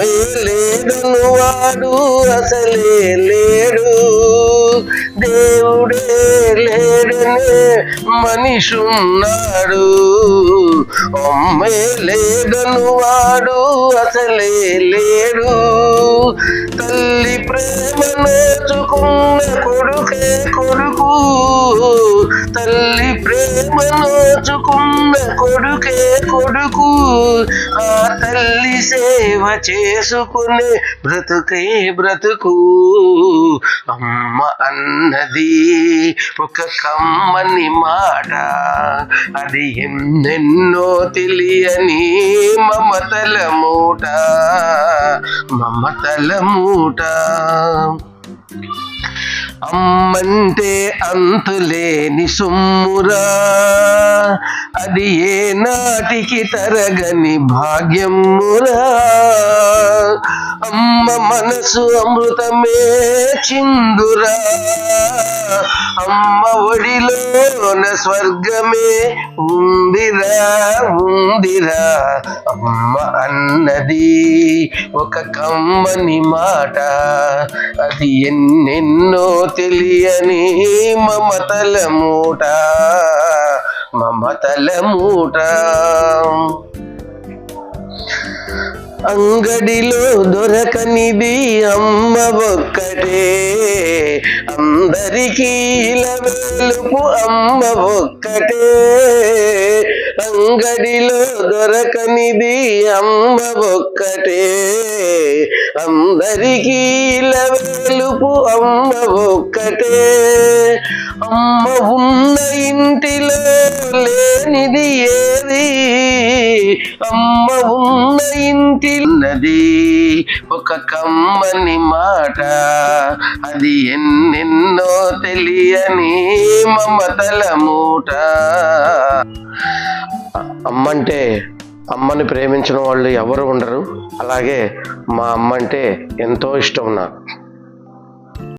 అమ్మే వాడు అసలే లేడు. దేవుడే లేడనే మనిషున్నాడు. అమ్మే లేడను వాడు అసలే లేడు. తల్లి ప్రేమ నేర్చుకున్న కొడుకే కొడుకు దాచుకున్న కొడుకే కొడుకు. ఆ తల్లి సేవ చేసుకునే బ్రతుకే బ్రతుకు. అమ్మ అన్నది ఒక కమ్మని మాట. అది ఎన్నెన్నో తెలియని మమతల మూట. మమతల మూట. అమ్మంటే అంతులేని సొమ్మురా. అది ఏ నాటికి తరగని భాగ్యమురా. అమ్మ మనసు అమృతమే చిందురా. అమ్మ ఒడిలోన స్వర్గమే ఉందిరా ఉందిరా. అమ్మ అన్నది ఒక కమ్మని మాట. అది ఎన్నెన్నో తెలియని మమతల మూట మమతల మూట. అంగడిలో దొరకనిది అమ్మ ఒక్కటే. అందరికీ వెలుపు అమ్మ ఒక్కటే. అంగడిలో దొరకనిది అమ్మ ఒక్కటే. అందరికీ వెలుపు అమ్మ ఒక్కటే. అమ్మ ఉన్న ఇంటిలో లేనిది ఏది? అమ్మ ఉన్న ఇంటిన్నది. ఒక కమ్మని మాట. అది ఎన్నెన్నో తెలియని మమతల మూట. అమ్మంటే అమ్మని ప్రేమించిన వాళ్ళు ఎవరు ఉండరు. అలాగే మా అమ్మ అంటే ఎంతో ఇష్టం నాకు.